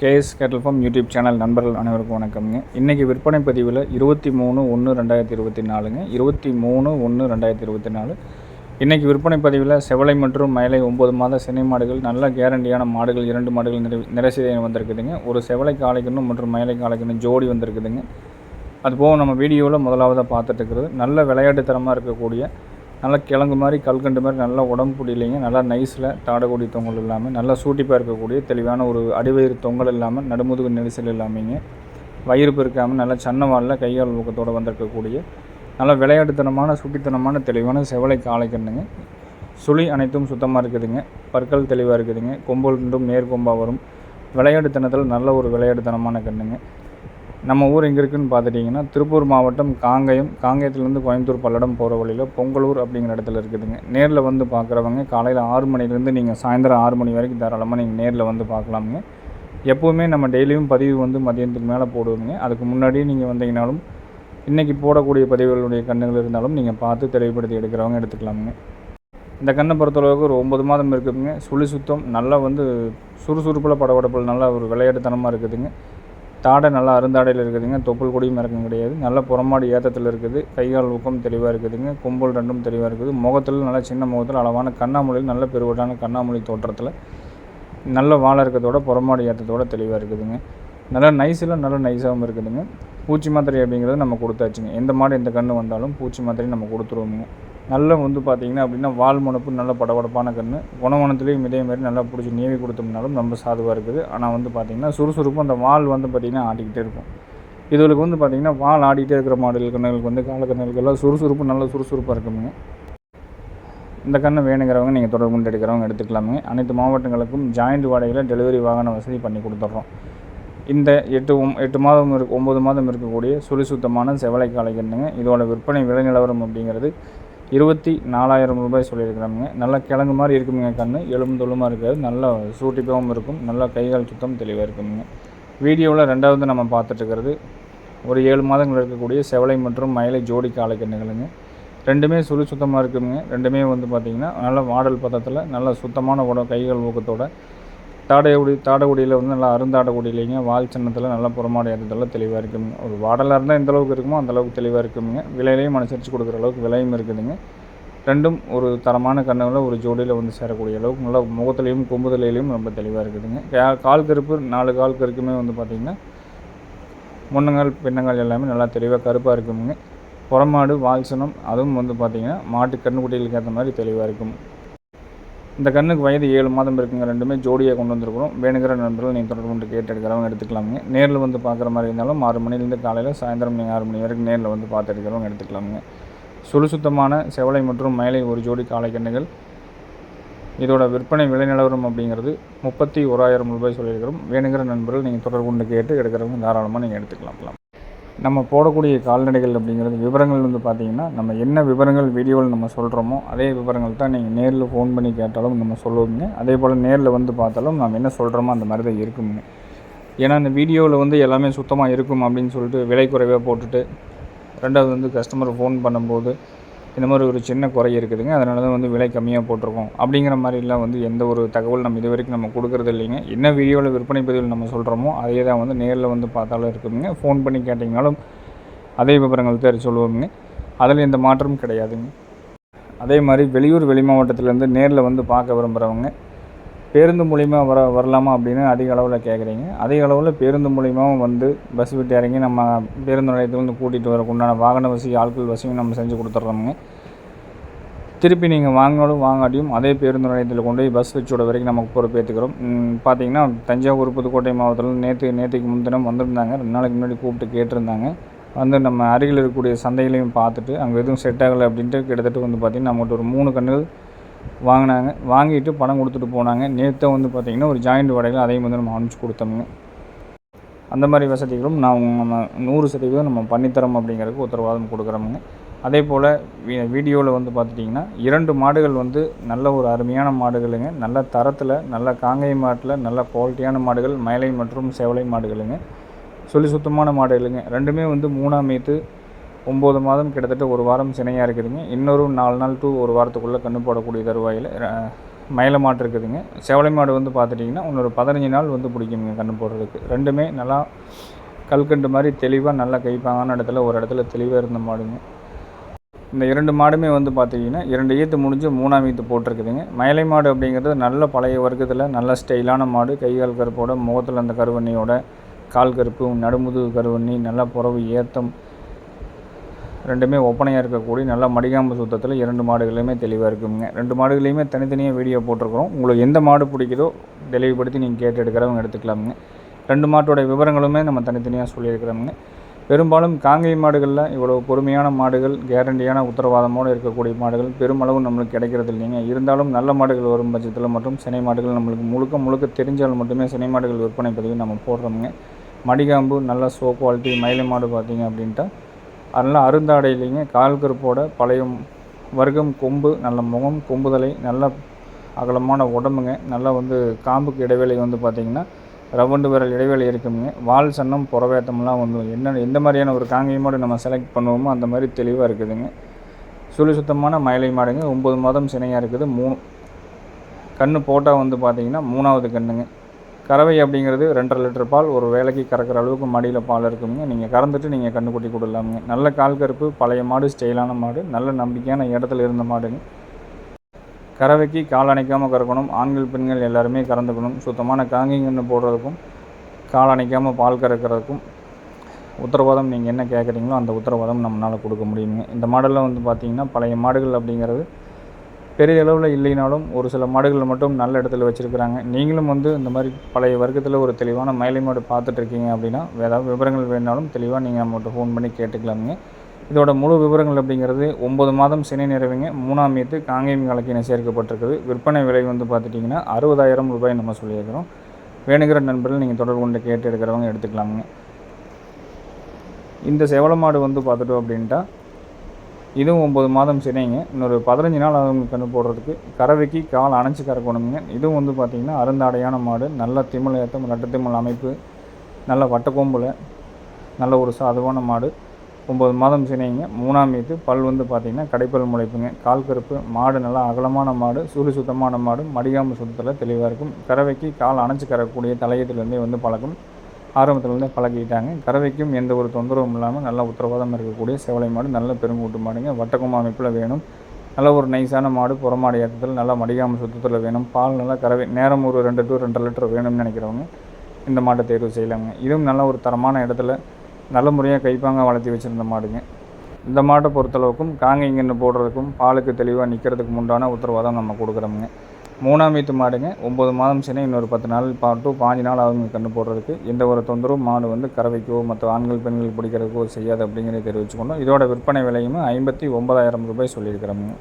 KS கேட்டல் form YouTube channel நண்பர்கள் அனைவருக்கும் வணக்கம்ங்க. இன்றைக்கி விற்பனை பதிவில் இருபத்தி மூணு ஒன்று ரெண்டாயிரத்தி இருபத்தி நாலுங்க. இருபத்தி மூணு ஒன்று ரெண்டாயிரத்தி இருபத்தி நாலு. இன்றைக்கி விற்பனை பதிவில் செவலை மற்றும் மயிலை ஒம்பது மாத சினை மாடுகள் நல்ல கேரண்டியான மாடுகள் இரண்டு மாடுகள் நிறை நிறைசெய்தி வந்திருக்குதுங்க. ஒரு செவலை காலைக்கணும் மற்றும் மயிலை காலைக்கணும் ஜோடி வந்திருக்குதுங்க. அதுபோக நம்ம வீடியோவில் முதலாவதாக பார்த்துட்டு இருக்கிறது நல்ல விளையாட்டுத்தனமாக இருக்கக்கூடிய நல்லா கிழங்கு மாதிரி கல்கண்டு மாதிரி நல்லா உடம்பு பிடிலைங்க நல்லா நைஸில் தாடக்கூடிய தொங்கல் இல்லாமல் நல்லா சூட்டிப்பாக இருக்கக்கூடிய தெளிவான ஒரு அடிவயிறு தொங்கல் இல்லாமல் நடுமுதுகு நெரிசல் இல்லாமங்க. வயிறு பெருக்காமல் நல்லா சன்னவாலில் கையால் ஊக்கத்தோடு வந்திருக்கக்கூடிய நல்லா விளையாட்டுத்தனமான சுட்டித்தனமான தெளிவான செவலை காலைக்கண்ணுங்க. சுழி அனைத்தும் சுத்தமாக இருக்குதுங்க. பற்கள் தெளிவாக இருக்குதுங்க. கொம்பல் ரெண்டும் நேர்கொம்பாக வரும். விளையாட்டுத்தனத்தில் நல்ல ஒரு விளையாட்டுத்தனமான கண்ணுங்க. நம்ம ஊர் எங்கே இருக்குதுன்னு பார்த்துட்டிங்கன்னா திருப்பூர் மாவட்டம் காங்கயம் காங்கயத்துலேருந்து கோயம்புத்தூர் பல்லடம் போகிற வழியில் பொங்கலூர் அப்படிங்கிற இடத்துல இருக்குதுங்க. நேரில் வந்து பார்க்குறவங்க காலையில் ஆறு மணிலேருந்து நீங்கள் சாயந்தரம் ஆறு மணி வரைக்கும் தாராளமாக நீங்கள் நேரில் வந்து பார்க்கலாமுங்க. எப்போவுமே நம்ம டெய்லியும் பதிவு வந்து மதியத்துக்கு மேலே போடுவோங்க அதுக்கு முன்னாடி நீங்கள் வந்தீங்கனாலும் இன்றைக்கி போடக்கூடிய பதிவுகளுடைய கண்ணுகள் இருந்தாலும் நீங்கள் பார்த்து தெளிவுபடுத்தி எடுக்கிறவங்க எடுத்துக்கலாமுங்க. இந்த கண்ணை பொறுத்தளவுக்கு ஒரு ஒம்பது மாதம் இருக்குதுங்க. சுழி சுத்தம் நல்லா வந்து சுறுசுறுப்பில் படபடப்பில் நல்லா ஒரு விளையாட்டுத்தனமாக இருக்குதுங்க. தாடை நல்லா அருந்தாடையில் இருக்குதுங்க. தொப்புள் கொடியும் இறக்கம் கிடையாது. நல்ல புறமாடி ஏற்றத்தில் இருக்குது. கைகால் ஊக்கம் தெளிவாக இருக்குதுங்க. கும்பல் ரெண்டும் தெளிவாக இருக்குது. முகத்தில் நல்லா சின்ன முகத்தில் அளவான கண்ணாமொழியில் நல்ல பெருவட்டான கண்ணாமொழி தோற்றத்தில் நல்ல வாழை இருக்கிறதோட புறமாடி ஏற்றத்தோட தெளிவாக இருக்குதுங்க. நல்லா நைஸில் நல்ல நைஸாகவும் இருக்குதுங்க. பூச்சி மாத்திரை அப்படிங்கிறது நம்ம கொடுத்தாச்சுங்க. எந்த மாடு எந்த கன்று வந்தாலும் பூச்சி மாத்திரை நம்ம கொடுத்துருவோங்க நல்ல வந்து பார்த்திங்கன்னா அப்படின்னா வால் முனப்பு நல்ல படபடப்பான கன்று குணவனத்துலேயும் இதே மாதிரி நல்லா பிடிச்சி நீவி கொடுத்தோம்னாலும் ரொம்ப சாதுவாக இருக்குது. ஆனால் வந்து பார்த்திங்கன்னா சுறுசுறுப்பு அந்த வால் வந்து பார்த்திங்கன்னா ஆடிக்கிட்டே இருக்கும். இதுகளுக்கு வந்து பார்த்திங்கன்னா வால் ஆடிக்கிட்டே இருக்கிற மாடல் கண்ணுகளுக்கு வந்து காலக்கண்ணுகளுக்கெல்லாம் சுறுசுறுப்பு நல்ல சுறுசுறுப்பாக இருக்குங்க. இந்த கண்ணை வேணுங்கிறவங்க நீங்கள் தொடர்பு கொண்டு எடுக்கிறவங்க எடுத்துக்கலாமுங்க. அனைத்து மாவட்டங்களுக்கும் ஜாயிண்ட் வாடகையில் டெலிவரி வாகன வசதி பண்ணி கொடுத்துட்றோம் இந்த எட்டு எட்டு மாதம் இருக்கு ஒம்பது மாதம் இருக்கக்கூடிய சுழி சுத்தமான செவலை காலை கண்ணுங்க. இதோட விற்பனை விலை நிலவரம் அப்படிங்கிறது இருபத்தி நாலாயிரம் ரூபாய் சொல்லியிருக்கிறாங்க நல்லா கிழங்கு மாதிரி இருக்குமுங்க கண் எலும்பு தொழுமாக இருக்காது. நல்லா சூட்டிப்பாகவும் இருக்கும். நல்லா கைகால் சுத்தம் தெளிவாக இருக்குங்க வீடியோவில் ரெண்டாவது நம்ம பார்த்துட்ருக்கிறது ஒரு ஏழு மாதங்கள் இருக்கக்கூடிய செவலை மற்றும் மயிலை ஜோடி காலைக்கண்ணுகளுங்க ரெண்டுமே சுழி சுத்தமாக இருக்குங்க ரெண்டுமே வந்து பார்த்திங்கன்னா நல்ல மாடல் பதத்தில் நல்ல சுத்தமான உட கைகள் ஊக்கத்தோட தாடையகுடி தாடகுடியில் வந்து நல்லா அருந்தாடகுடியிலைங்க வால் சின்னத்தில் நல்லா புறமாட ஏற்றத்தில் தெளிவாக இருக்குங்க ஒரு வாடலாக இருந்தால் எந்த அளவுக்கு இருக்குமோ அந்த அளவுக்கு தெளிவாக இருக்குங்க விலையிலையும் அனுசரித்து கொடுக்குற அளவுக்கு விலையும் இருக்குதுங்க. ரெண்டும் ஒரு தரமான கண்ணுகளில் ஒரு ஜோடியில் வந்து சேரக்கூடிய அளவுக்கு நல்லா முகத்துலேயும் கொம்புதலையிலையும் ரொம்ப தெளிவாக இருக்குதுங்க. கால் கருப்பு நாலு கால் கருக்குமே வந்து பார்த்திங்கன்னா முன்னங்கால் பின்னங்கால் எல்லாமே நல்லா தெளிவாக கருப்பாக இருக்குங்க புறமாடு வால்சனம் அதுவும் வந்து பார்த்திங்கன்னா மாட்டு கண்ணுக்குட்டிகளுக்கு ஏற்ற மாதிரி தெளிவாக இருக்கும். இந்த கண்ணுக்கு வயது ஏழு மாதம் இருக்குங்க ரெண்டுமே ஜோடியாக கொண்டு வந்திருக்கிறோம் வேணுங்கிற நண்பர்கள் நீங்கள் தொடர்பு கொண்டு கேட்டு எடுக்கிறவங்க எடுத்துக்கலாமுங்க. நேரில் வந்து பார்க்குற மாதிரி இருந்தாலும் ஆறு மணிலேருந்து காலையில் சாயந்தரம் நீங்கள் ஆறு மணி வரைக்கும் நேரில் வந்து பார்த்து எடுக்கிறவங்க எடுத்துக்கலாமுங்க. சுழு சுத்தமான செவலை மற்றும் மயிலை ஒரு ஜோடி காலை கண்ணுகள். இதோட விற்பனை விலை நிலவரம் அப்படிங்கிறது முப்பத்தி ஓராயிரம் ரூபாய் சொல்லியிருக்கிறோம். வேணுங்கிற நண்பர்கள் நீங்கள் தொடர்பு கொண்டு கேட்டு எடுக்கிறவங்க தாராளமாக நீங்கள் எடுத்துக்கலாம் நம்ம போடக்கூடிய கால்நடைகள் அப்படிங்கிறது விவரங்கள் வந்து பார்த்திங்கன்னா நம்ம என்ன விவரங்கள் வீடியோவில் நம்ம சொல்கிறோமோ அதே விவரங்கள் தான் நீங்கள் நேரில் ஃபோன் பண்ணி கேட்டாலும் நம்ம சொல்லுவோங்க அதே போல் நேரில் வந்து பார்த்தாலும் நம்ம என்ன சொல்கிறோமோ அந்த மாதிரி தான் இருக்குங்க ஏன்னா இந்த வீடியோவில் வந்து எல்லாமே சுத்தமாக இருக்கும் அப்படின்னு சொல்லிட்டு விலை குறைவாக போட்டுட்டு ரெண்டாவது வந்து கஸ்டமர் ஃபோன் பண்ணும்போது இந்த மாதிரி ஒரு சின்ன குறை இருக்குதுங்க. அதனால தான் வந்து விலை கம்மியாக போட்டிருக்கோம். அப்படிங்கிற மாதிரிலாம் வந்து எந்த ஒரு தகவல் நம்ம இது வரைக்கும் நம்ம கொடுக்குறது இல்லைங்க. என்ன வீடியோவில் விற்பனை பதிவில் நம்ம சொல்கிறோமோ அதே தான் வந்து நேரில் வந்து பார்த்தாலும் இருக்குதுங்க. ஃபோன் பண்ணி கேட்டிங்கனாலும் அதே விவரங்கள் தெரிஞ்சு சொல்லுவோங்க அதில் எந்த மாற்றமும் கிடையாதுங்க. அதே மாதிரி வெளியூர் வெளி மாவட்டத்திலேருந்து நேரில் வந்து பார்க்க விரும்புகிறவங்க பேருந்து மூலிமா வர வரலாமா அப்படின்னு அதிக அளவில் கேட்குறீங்க அதிக அளவில் பேருந்து மூலியமாகவும் வந்து பஸ் விட்டு இறங்கி நம்ம பேருந்து நிலையத்துலேருந்து கூட்டிகிட்டு வரக்கு உண்டான வாகன வசதி ஆட்கள் வசதியும் நம்ம செஞ்சு கொடுத்துட்றோமுங்க திருப்பி நீங்கள் வாங்கினாலும் வாங்காட்டியும் அதே பேருந்து நிலையத்தில் கொண்டு போய் பஸ் வச்சோட வரைக்கும் நமக்கு பொறுப்பேற்றுக்கிறோம் பார்த்தீங்கன்னா தஞ்சாவூர் புதுக்கோட்டை மாவட்டத்தில் நேற்று நேற்றுக்கு முன்தினம் வந்திருந்தாங்க. ரெண்டு நாளைக்கு முன்னாடி கூப்பிட்டு கேட்டிருந்தாங்க. வந்து நம்ம அருகில் இருக்கக்கூடிய சந்தைகளையும் பார்த்துட்டு அங்கே எதுவும் செட் ஆகலை அப்படின்ட்டு கிட்டத்தட்ட வந்து பார்த்திங்கன்னா நம்மகிட்ட ஒரு மூணு கண்ணுகள் வாங்கினாங்க வாங்கிட்டு பணம் கொடுத்துட்டு போனாங்க. நேற்று வந்து பார்த்திங்கன்னா ஒரு ஜாயிண்ட் வாடகையில் அதையும் வந்து நம்ம அனுப்பிச்சி கொடுத்தோமுங்க. அந்த மாதிரி வசதிகளும் நான் நம்ம நூறு சதவீதம் நம்ம பண்ணித்தரோம் அப்படிங்கிறதுக்கு உத்தரவாதம் கொடுக்குறோமுங்க. அதே போல் வீடியோவில் வந்து பார்த்துட்டிங்கன்னா இரண்டு மாடுகள் வந்து நல்ல ஒரு அருமையான மாடுகளுங்க. நல்ல தரத்தில் நல்ல காங்கை மாட்டில் நல்ல குவாலிட்டியான மாடுகள் மயிலை மற்றும் செவலை மாடுகளுங்க. சொல்லி சுத்தமான மாடுகளுங்க. ரெண்டுமே வந்து மூணாம் மேத்து ஒம்பது மாதம் கிட்டத்தட்ட ஒரு வாரம் சினையாக இருக்குதுங்க. இன்னொரு நாலு நாள் டூ ஒரு வாரத்துக்குள்ளே கன்று போடக்கூடிய தருவாயில் மயில மாடு இருக்குதுங்க. செவலை மாடு வந்து பார்த்துட்டிங்கன்னா இன்னொரு பதினஞ்சு நாள் வந்து பிடிக்குங்க கன்று போடுறதுக்கு. ரெண்டுமே நல்லா கல்கண்டு மாதிரி தெளிவாக நல்லா கைப்பாங்கான இடத்துல ஒரு இடத்துல தெளிவாக இருந்த மாடுங்க. இந்த இரண்டு மாடுமே வந்து பார்த்திங்கன்னா இரண்டு ஈத்து முடிஞ்சு மூணாம் ஈத்து போட்டிருக்குதுங்க. மயிலை மாடு அப்படிங்கிறது நல்ல பழைய வர்க்கத்தில் நல்ல ஸ்டைலான மாடு. கைகால் கருப்போட முகத்தில் அந்த கருவண்ணியோட கால் கருப்பு நடுமுதுகு கருவண்ணி நல்லா புறவு ஏத்தம் ரெண்டுமே ஒப்பனையாக இருக்கக்கூடிய நல்ல மடிகாம்பு சுத்தத்தில் இரண்டு மாடுகளுமே தெளிவாக இருக்குங்க. ரெண்டு மாடுகளையுமே தனித்தனியாக வீடியோ போட்டிருக்கிறோம். உங்களுக்கு எந்த மாடு பிடிக்குதோ தெளிவுபடுத்தி நீங்கள் கேட்டு எடுக்கிறவங்க எடுத்துக்கலாமுங்க. ரெண்டு மாட்டோட விவரங்களுமே நம்ம தனித்தனியாக சொல்லியிருக்கிறோமுங்க. பெரும்பாலும் காங்கை மாடுகளில் இவ்வளோ பொறுமையான மாடுகள் கேரண்டியான உத்தரவாதமோடு இருக்கக்கூடிய மாடுகள் பெருமளவு நம்மளுக்கு கிடைக்கிறது இல்லைங்க. இருந்தாலும் நல்ல மாடுகள் வரும் பட்சத்தில் மட்டும் சினை மாடுகள் நம்மளுக்கு முழுக்க முழுக்க தெரிஞ்சால் மட்டுமே சினை மாடுகள் விற்பனை பதிவு நம்ம போடுறோமுங்க. மடிகாம்பு நல்ல சோ குவாலிட்டி மயிலை மாடு பார்த்தீங்க அப்படின்ட்டா அதனால் அருந்தாடை இல்லைங்க கால் கருப்போட பழைய வர்க்கம் கொம்பு நல்ல முகம் கொம்புதலை நல்ல அகலமான உடம்புங்க நல்லா வந்து காம்புக்கு இடைவேளை வந்து பார்த்திங்கன்னா ரவுண்டு விரல் இடைவேளை இருக்குங்க. வால் சன்னம் புறவேத்தம்லாம் வந்து என்ன எந்த மாதிரியான ஒரு காங்கை மாடு நம்ம செலக்ட் பண்ணுவோமோ அந்த மாதிரி தெளிவாக இருக்குதுங்க. சுழி சுத்தமான மயிலை மாடுங்க ஒம்பது மாதம் சினையாக இருக்குது. மூணு கன்று போட்டால் வந்து பார்த்திங்கன்னா மூணாவது கன்றுங்க கறவை அப்படிங்கிறது ரெண்டரை லிட்டர் பால் ஒரு வேலைக்கு கறக்கிற அளவுக்கு மடியில் பால் இருக்குங்க நீங்கள் கறந்துட்டு நீங்கள் கண்டுக்குட்டி கொடுலாமுங்க. நல்ல கால் கருப்பு பழைய மாடு ஸ்டைலான மாடு நல்ல நம்பிக்கையான இடத்துல இருந்த மாடுங்க. கறவைக்கு கால் அணைக்காமல் கறக்கணும். ஆண்கள் பெண்கள் எல்லாருமே கறந்துக்கணும். சுத்தமான காங்கிங்கன்னு போடுறதுக்கும் கால் அணைக்காமல் பால் கறக்கிறதுக்கும் உத்தரவாதம் நீங்கள் என்ன கேட்குறீங்களோ அந்த உத்தரவாதம் நம்மளால் கொடுக்க முடியுங்க. இந்த மாடலில் வந்து பார்த்திங்கன்னா பழைய மாடுகள் அப்படிங்கிறது பெரிய அளவில் இல்லைனாலும் ஒரு சில மாடுகள் மட்டும் நல்ல இடத்துல வச்சுருக்குறாங்க. நீங்களும் வந்து இந்த மாதிரி பழைய வர்க்கத்தில் ஒரு தெளிவான மயிலை மாடு பார்த்துட்ருக்கீங்க அப்படின்னா ஏதாவது விவரங்கள் வேணாலும் தெளிவாக நீங்கள் நம்மகிட்ட ஃபோன் பண்ணி கேட்டுக்கலாமுங்க. இதோட முழு விவரங்கள் அப்படிங்கிறது ஒம்பது மாதம் சினை நிறைவுங்க. மூணாம் மீத்து காங்கேயம் கலக்கின சேர்க்கப்பட்டிருக்குது. விற்பனை விலை வந்து பார்த்துட்டிங்கன்னா அறுபதாயிரம் ரூபாய் நம்ம சொல்லியிருக்கிறோம். வேணுங்கிற நண்பர்கள் நீங்கள் தொடர்பு கொண்டு கேட்டு எடுக்கிறவங்க எடுத்துக்கலாமுங்க. இந்த செவல மாடு வந்து பார்த்துட்டோம் அப்படின்ட்டா இதுவும் ஒம்பது மாதம் சினைங்க. இன்னொரு பதினஞ்சு நாள் அவங்க கன்று போடுறதுக்கு. கறவைக்கு கால் அணைச்சி கறக்கணுங்க இதுவும் வந்து பார்த்திங்கன்னா அருந்தாடையான மாடு. நல்ல திமிழ் ஏற்றம் ரெட்ட திமிழ் அமைப்பு. நல்ல வட்டக்கொம்பில். நல்ல ஒரு சாதுவான மாடு. ஒம்பது மாதம் சினைங்க. மூணாம் மீது பல் வந்து பார்த்திங்கன்னா கடைப்பல் முளைப்புங்க. கால் கருப்பு. மாடு நல்லா அகலமான மாடு. சூடு சுத்தமான மாடு. மடிகாம்பு சுத்தத்தில் தெளிவாக இருக்கும். கறவைக்கு கால் அணைச்சி கறக்கூடிய தலையத்துலேருந்தே வந்து பழக்கம். ஆரம்பத்துலேருந்தே பழகிட்டாங்க. கறவைக்கும் எந்த ஒரு தொந்தரவும் இல்லாமல் நல்ல உத்தரவாதம் இருக்கக்கூடிய செவலை மாடு நல்ல பெருங்கூட்டு மாடுங்க. வட்டக்கும் அமைப்பில் வேணும். நல்ல ஒரு நைஸான மாடு புறமாடு ஏற்றத்தில் நல்லா மடிகாமல் சுத்தத்தில் வேணும். பால் நல்லா கறவை நேரம் ஒரு ரெண்டு டு ரெண்டு லிட்டர் வேணும்னு நினைக்கிறவங்க இந்த மாட்டை தேர்வு செய்யலாங்க. இதுவும் நல்ல ஒரு தரமான இடத்துல நல்ல முறையாக கைப்பாங்க வளர்த்தி வச்சுருந்த மாடுங்க. இந்த மாட்டை பொறுத்தளவுக்கும் காங்கைங்கன்னு போடுறதுக்கும் பாலுக்கு தெளிவாக நிற்கிறதுக்கு உண்டான உத்தரவாதம் நம்ம கொடுக்குறோமுங்க. மூணாம் வீட்டு மாடுங்க. ஒம்பது மாதம் சின்ன இன்னொரு பத்து நாள் பாட்டு பாஞ்சு நாள் ஆகுங்க கன்று போடுறதுக்கு. எந்த ஒரு தொந்தரவும் மாடு வந்து கறவைக்கோ மற்ற ஆண்கள் பெண்கள் பிடிக்கிறதுக்கோ செய்யாது அப்படிங்கிறத தெரிவிச்சுக்கணும். இதோட விற்பனை விலையும் ஐம்பத்தி ஒன்பதாயிரம் ரூபாய் சொல்லியிருக்கிறோமுங்க.